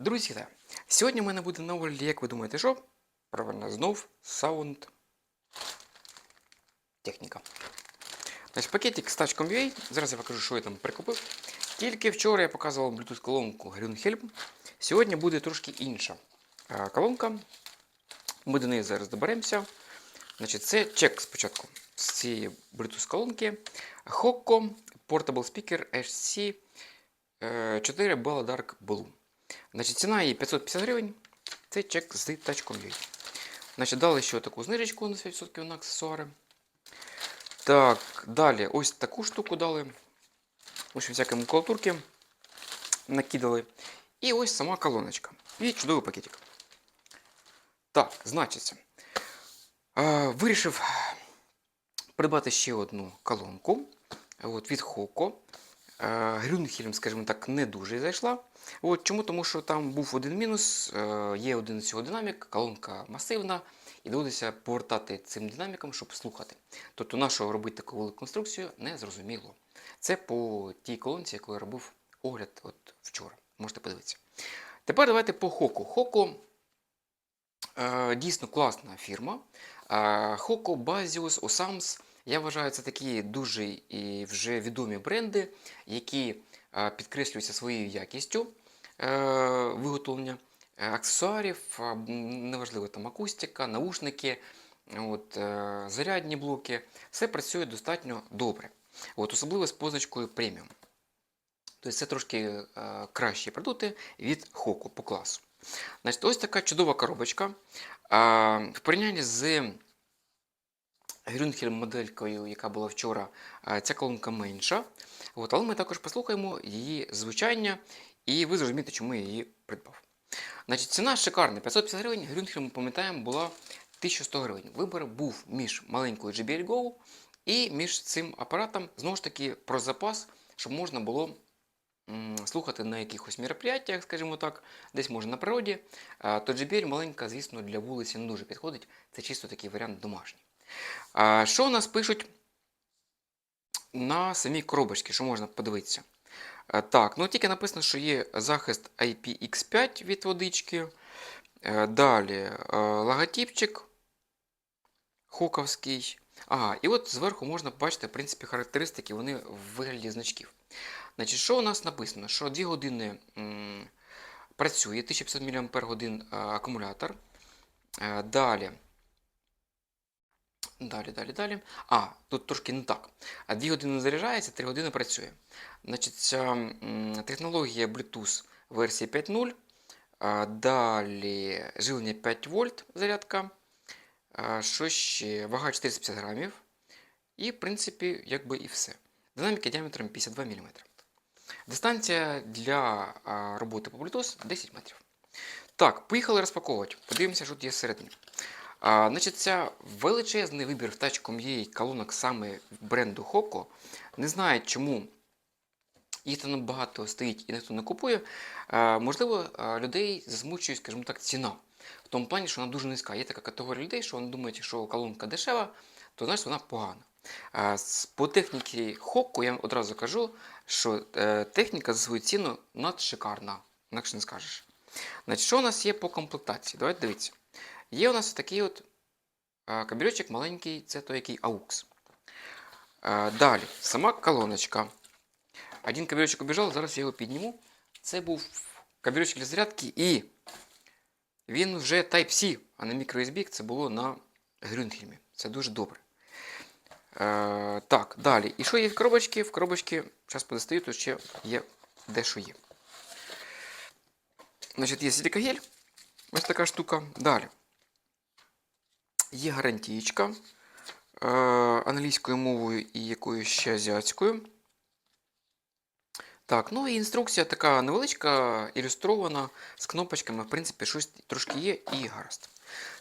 Друзі, сьогодні в мене буде на огляді, як ви думаєте, що? Правильно, знов саунд техніка. Значить, пакетик з Зараз я покажу, що я там прикупив. Тільки вчора я показував Bluetooth колонку Grünhelm. Сьогодні буде трошки інша е, колонка. Ми до неї зараз доберемося. Значить, це чек спочатку з цієї Bluetooth колонки. Hokko Portable Speaker HC 4 Bella Dark Blue. Значить, ціна її 550 гривень. Це чек з тачком. Значить, дали ще таку знижечку на 5% на аксесуари. Так, далі ось таку штуку дали. В общем, всякі макулатурки накидали. І ось сама колоночка. І чудовий пакетик. Так, значиться. Е, вирішив придбати ще одну колонку от, від Хоко. Грюнхельм, скажімо так, не дуже зайшла. От, чому? Тому що там був один мінус, е, є один всього динамік, колонка масивна, і доводиться повертати цим динаміком, щоб слухати. Тобто, на що робити таку велику конструкцію, не зрозуміло. Це по тій колонці, яку я робив огляд от вчора. Можете подивитися. Тепер давайте по Хоку. Хоко е, дійсно класна фірма. Е, Хоко, Базіус, Осамс. Я вважаю, це такі дуже і вже відомі бренди, які е, підкреслюються своєю якістю е, виготовлення е, аксесуарів, неважливо там акустика, наушники, от, зарядні блоки. Все працює достатньо добре. От, особливо з позначкою преміум. Тобто це трошки кращі продукти від Хоку по класу. Значить, ось така чудова коробочка. В порівнянні з Грюнхель моделькою, яка була вчора, ця колонка менша. От, але ми також послухаємо її звучання, і ви зрозумієте, чому я її придбав. Значить, ціна шикарна. 550 гривень. Грюнхель, ми пам'ятаємо, була 1100 гривень. Вибір був між маленькою JBL Go і між цим апаратом, знову ж таки, про запас, щоб можна було слухати на якихось мероприятиях, скажімо так, десь може на природі. То JBL маленька, звісно, для вулиці не дуже підходить. Це чисто такий варіант домашній. Що у нас пишуть на самій коробочці, що можна подивитися? Е, Так, ну тільки написано, що є захист IPX5 від водички. Е, Далі е, логотипчик хоковський. Ага, і от зверху можна побачити, в принципі, характеристики, вони в вигляді значків. Значить, що у нас написано? Що 2 години м, працює, 1500 мАч акумулятор. Далі. Далі, далі, далі. А, тут трошки не так. 2 години заряджається, 3 години працює. Значить, технологія Bluetooth версії 5.0. Далі живлення 5 вольт зарядка. Що ще? Вага 450 грамів. І, в принципі, якби і все. Динаміка діаметром 52 мм. Дистанція для роботи по Bluetooth 10 метрів. Так, поїхали розпаковувати. Подивимося, що тут є всередині. А, значить, ця величезний вибір в Touch.com.ua колонок саме бренду Hoco. Не знаю, чому їх там багато стоїть і ніхто не купує. А, можливо, людей засмучує, скажімо так, ціна. В тому плані, що вона дуже низька. Є така категорія людей, що вони думають, що колонка дешева, то значить вона погана. А, по техніці Hoco я одразу кажу, що е, техніка за свою ціну надшикарна. Інакше не скажеш. Значить, що у нас є по комплектації? Давайте дивіться. Є у нас такий от а, кабельочок маленький, це той, який AUX. Далі, сама колоночка. Один кабельочок убіжав, зараз я його підніму. Це був кабельочок для зарядки і він вже Type-C, а не microSB, це було на Грюнхельмі. Це дуже добре. Е, так, далі. І що є в коробочці? В коробочці, зараз подостаю, тут ще є дещо є. Значить, є силікагель. Ось така штука. Далі. Є гарантієчка е, англійською мовою і якоюсь ще азіатською. Так, ну і інструкція така невеличка, ілюстрована з кнопочками, в принципі, щось трошки є і гаразд.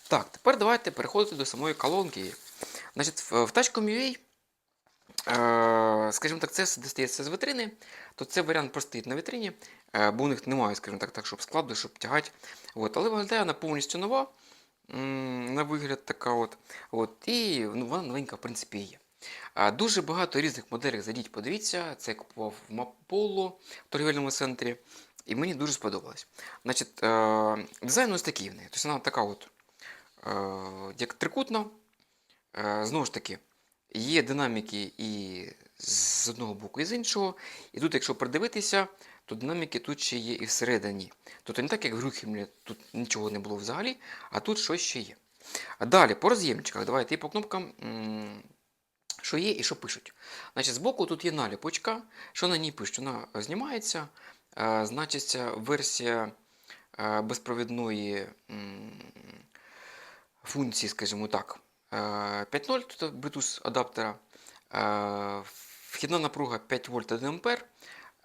Так, тепер давайте переходити до самої колонки. Значить, в Touch.com.ua, е, скажімо так, це все достається з витрини, то це варіант просто стоїть на вітрині, е, бо у них немає, скажімо так, так, щоб складу, щоб тягати. От, але виглядає вона повністю нова. На вигляд така от. От, і ну, вона новенька, в принципі, є. Дуже багато різних моделей. Зайдіть, подивіться. Це я купував в Маполо в торгівельному центрі. і мені дуже сподобалось. Значить, е, дизайн ось такий в неї. Тобто вона така от, е, як трикутна. Е, знову ж таки, є динаміки і з одного боку, і з іншого. І тут, якщо придивитися, то динаміки тут ще є і всередині. Тобто не так, як в Грюхімлі, тут нічого не було взагалі, а тут щось ще є. А далі, по роз'ємчиках, давайте і по кнопкам, що є і що пишуть. Значить, збоку тут є наліпочка, що на ній пишуть. Вона знімається, значиться версія безпровідної функції, скажімо так, 5.0, тут Bluetooth адаптера, е, вхідна напруга 5 вольт 1 ампер,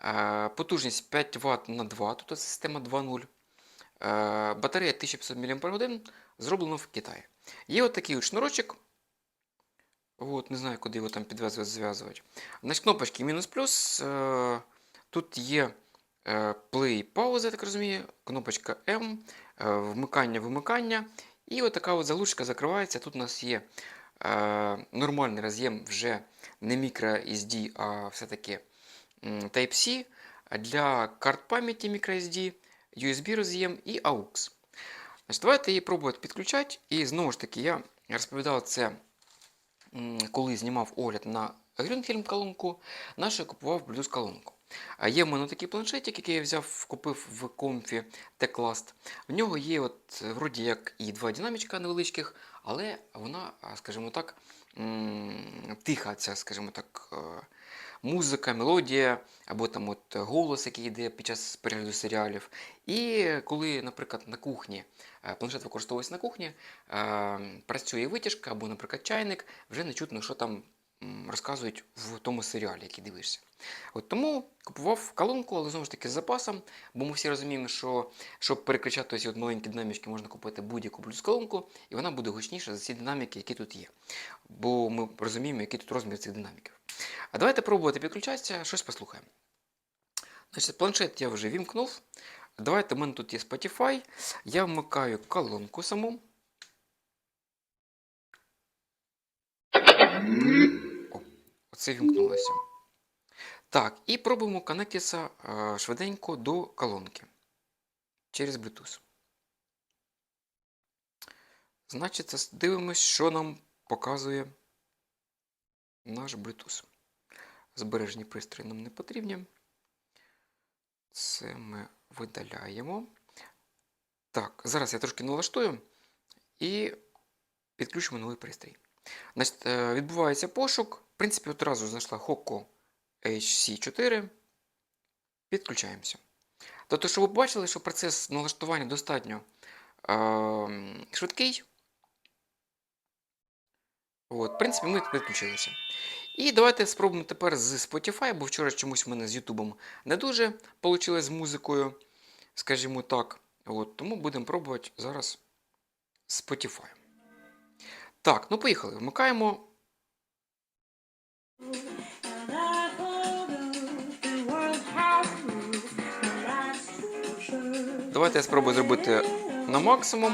е, потужність 5 Вт на 2, тут система 2.0, е, батарея 1500 мАч, зроблено в Китаї. Є от такий от шнурочок, От, не знаю, куди його там підв'язувати, зв'язувати. Значить, кнопочки мінус-плюс. Е, тут є е, play, пауза, я так розумію, кнопочка M, е, вмикання, вимикання. І от така от заглушка закривається. Тут у нас є е, нормальний роз'єм вже не microSD, а все-таки Type-C для карт пам'яті microSD, USB роз'єм і AUX. Значить, давайте її пробувати підключати. І знову ж таки, я розповідав це коли знімав огляд на Grünhelm колонку, наша купував Bluetooth колонку. А є в мене такий планшетик, який я взяв, купив в комфі Techlast. В нього є, от, вроді як і два динамічка невеличких, але вона, скажімо так, тиха, ця, скажімо так, е, музика, мелодія, або там от голос, який йде під час перегляду серіалів. І коли, наприклад, на кухні е, планшет використовується на кухні, е, працює витяжка або, наприклад, чайник, вже не чутно, що там розказують в тому серіалі, який дивишся. От тому купував колонку, але знову ж таки з запасом, бо ми всі розуміємо, що щоб перекричати ці от маленькі динамічки, можна купити будь-яку Bluetooth колонку, і вона буде гучніша за ці динаміки, які тут є. Бо ми розуміємо, який тут розмір цих динаміків. А давайте пробувати підключатися, щось послухаємо. Значить, планшет я вже вімкнув. Давайте, в мене тут є Spotify. Я вмикаю колонку саму. Оце вімкнулося. Так, і пробуємо коннектитися е, швиденько до колонки через Bluetooth. Значить, дивимось, що нам показує наш Bluetooth. Збережені пристрої нам не потрібні. Це ми видаляємо. Так, зараз я трошки налаштую і підключимо новий пристрій. Значить, е, відбувається пошук. В принципі, одразу знайшла Hoco HC4. Підключаємося. Тобто, щоб ви бачили, що процес налаштування достатньо е, швидкий. От, в принципі, ми підключилися. І давайте спробуємо тепер з Spotify, бо вчора чомусь в мене з Ютубом не дуже вийшло з музикою, скажімо так. От, тому будемо пробувати зараз Spotify. Так, ну поїхали. Вмикаємо. Давайте я спробую зробити на максимум.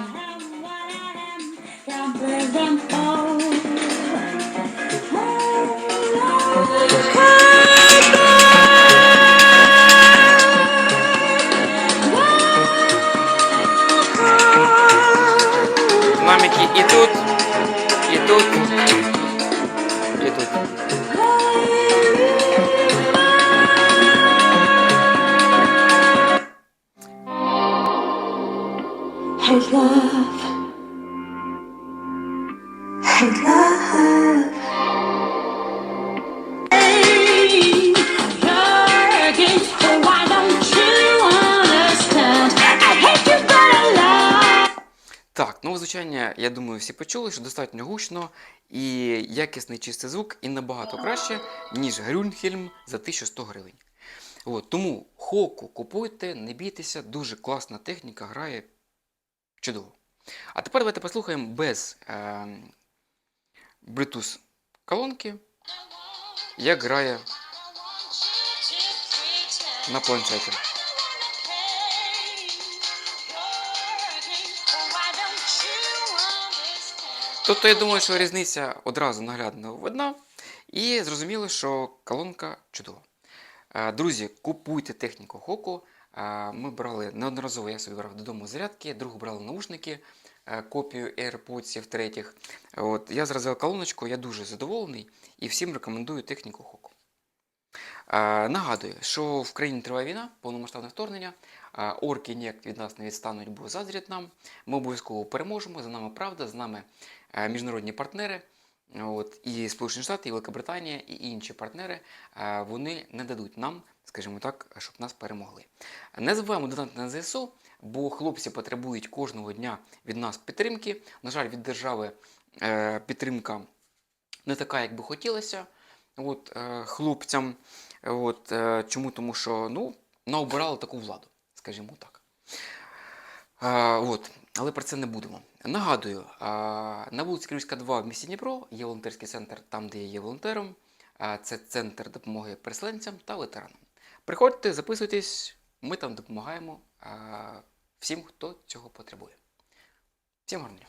Так, ну звичайно, я думаю, всі почули, що достатньо гучно і якісний чистий звук, і набагато краще, ніж Грюнхельм за 1100 гривень. От, тому Хоку купуйте, не бійтеся, дуже класна техніка, грає чудово. А тепер давайте послухаємо без е, Bluetooth колонки, як грає на планшеті. Тобто я думаю, що різниця одразу наглядно видна, і зрозуміло, що колонка чудова. Е, Друзі, купуйте техніку Хоку. Ми брали неодноразово, я собі брав додому зарядки, друг брали наушники, е, копію AirPods, третіх. От, я зразив колоночку, я дуже задоволений і всім рекомендую техніку Хоку. Нагадую, що в країні триває війна, повномасштабне вторгнення. Орки ніяк від нас не відстануть, бо заздрять нам. Ми обов'язково переможемо. За нами правда, з нами е, міжнародні партнери. От, і Сполучені Штати, і Великобританія, і інші партнери е, вони не дадуть нам, скажімо так, щоб нас перемогли. Не забуваємо донати на ЗСУ, бо хлопці потребують кожного дня від нас підтримки. На жаль, від держави е, підтримка не така, як би хотілося. От, е, хлопцям. От, е, чому? Тому що ну, наобирали таку владу, скажімо так. От, але про це не будемо. Нагадую, на вулиці Київська 2 в місті Дніпро є волонтерський центр, там, де я є волонтером. Це центр допомоги переселенцям та ветеранам. Приходьте, записуйтесь, ми там допомагаємо а, всім, хто цього потребує. Всім гарного дня!